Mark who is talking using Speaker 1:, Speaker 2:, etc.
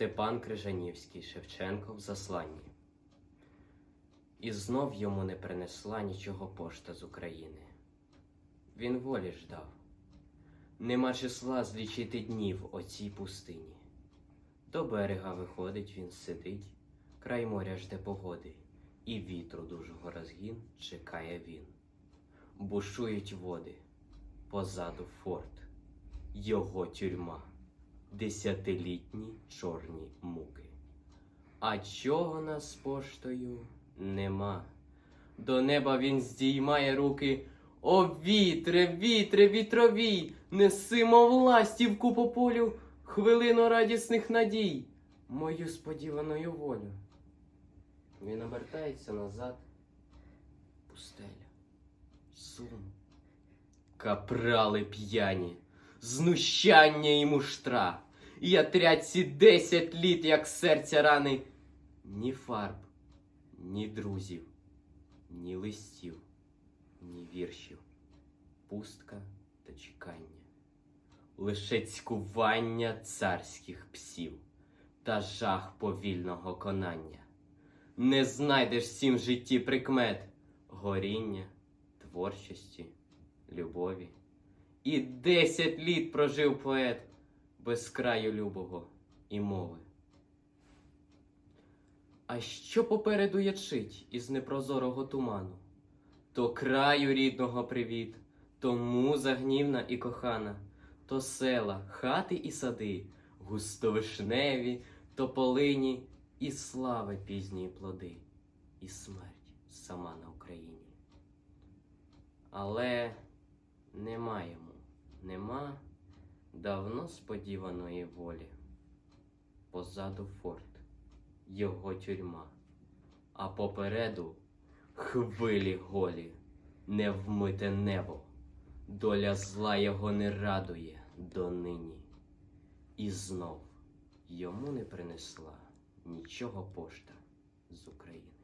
Speaker 1: Степан Крижанівський, Шевченко в засланні. І знов йому не принесла нічого пошта з України. Він волі ждав. Нема числа злічити днів оцій пустині. До берега виходить він сидить, край моря жде погоди, і вітру дужого розгін чекає він. Бушують води, позаду форт, його тюрма, десятилітні чорні муки. А чого нас поштою нема? До неба він здіймає руки. О, вітре, вітре, вітровій, несимо властівку по полю, хвилину радісних надій, мою сподіваною волю. Він обертається назад, пустеля, сум, капрали п'яні, знущання і муштра. Я тряці десять літ, як серця рани, ні фарб, ні друзів, ні листів ні віршів, пустка та чекання, лише цькування царських псів та жах повільного конання. Не знайдеш всім житті прикмет горіння, творчості, любові. І десять літ прожив поет без краю любого і мови. А що попереду ячить із непрозорого туману? То краю рідного привіт, то муза гнівна і кохана, то села, хати і сади, густовишневі, тополині, і слави пізньої плоди, і смерть сама на Україні. Але нема йому, нема давно сподіваної волі. Позаду форт, його тюрма, а попереду хвилі голі, невмите небо, доля зла його не радує донині. І знов йому не принесла нічого пошта з України.